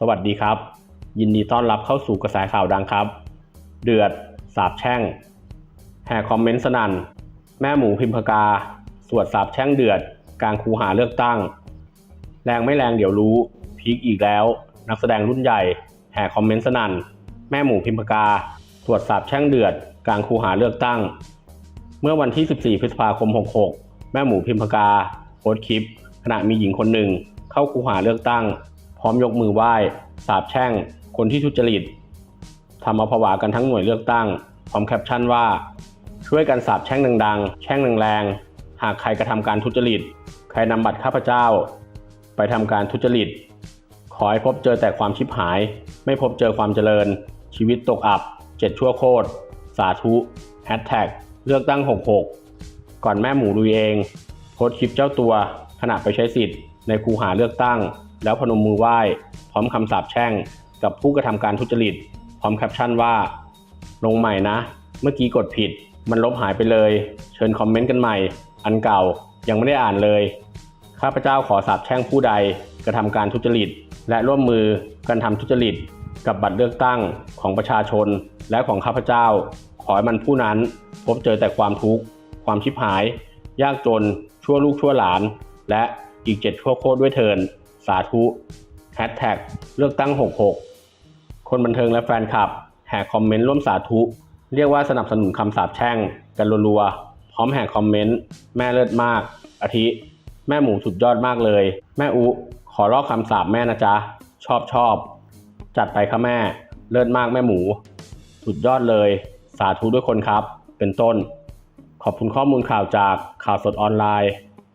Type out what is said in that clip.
สวัสดีครับ ยินดีต้อนรับเข้าสู่กระแสข่าวดังครับ เดือด สาบแช่ง แห่คอมเมนต์สนั่น แม่หมูพิมพกา สวดสาบแช่งเดือด กลางคูหาเลือกตั้ง แรงไม่แรงเดี๋ยวรู้พีคอีกแล้ว นักแสดงรุ่นใหญ่ แห่คอมเมนต์สนั่น แม่หมูพิมพกา สวดสาบแช่งเดือด กลางคูหาเลือกตั้ง เมื่อวันที่ 14 พฤษภาคม 66 แม่หมูพิมพกาโพสต์คลิป ขณะมีหญิงคนหนึ่งเข้าคูหาเลือกตั้ง ร้อมยกมือไหว้สาบแช่ง คนที่ทุจริตทำเอาผวากันทั้งหน่วยเลือกตั้ง พร้อมแคปชั่นว่า ช่วยกันสาบแช่งดังๆ แช่งแรงๆ หากใครกระทำการทุจริต ใครนำบัตรข้าพเจ้า ไปทำการทุจริต ขอให้พบเจอแต่ความชิบหาย ไม่พบเจอความเจริญ ชีวิตตกอับ เจ็ดชั่วโคตร สาธุแฮชแท็กเลือกตั้ง 66 ก่อนแม่หมูลุยเอง โพสคลิปเจ้าตัวขณะไปใช้สิทธิ์ ในคูหาเลือกตั้ง แล้วพนมมือไหว้ พร้อมคำสาปแช่ง กับผู้กระทำการทุจริต พร้อมแคปชั่นว่า ลงใหม่นะ เมื่อกี้กดผิด มันลบหายไปเลย เชิญคอมเมนต์กันใหม่ อันเก่ายังไม่ได้อ่านเลย ข้าพเจ้าขอสาบแช่งผู้ใดกระทำการทุจริต และร่วมมือกันทำทุจริต กับบัตรเลือกตั้งของประชาชน และของข้าพเจ้า ขอให้มันผู้นั้น พบเจอแต่ความทุกข์ความชิบหาย ยากจนชั่วลูกชั่วหลาน และ อีกเจ็ดชั่วโคตรด้วยเทิน สาธุแฮชแท็กเลือกตั้ง 66 คนบันเทิงและแฟนคลับ แห่คอมเมนต์ร่วมสาธุ เรียกว่าสนับสนุนคำสาปแช่ง กันรัวๆ พร้อมแห่คอมเมนต์ แม่เลิศมาก อาทิ แม่หมูสุดยอดมากเลย แม่อุ ขอลอกคำสาปแม่นะจ๊ะ ชอบชอบ จัดไปค่ะแม่ เลิศมากแม่หมู สุดยอดเลย สาธุด้วยคนครับ เป็นต้น ขอบคุณข้อมูลข่าวจากข่าวสดออนไลน์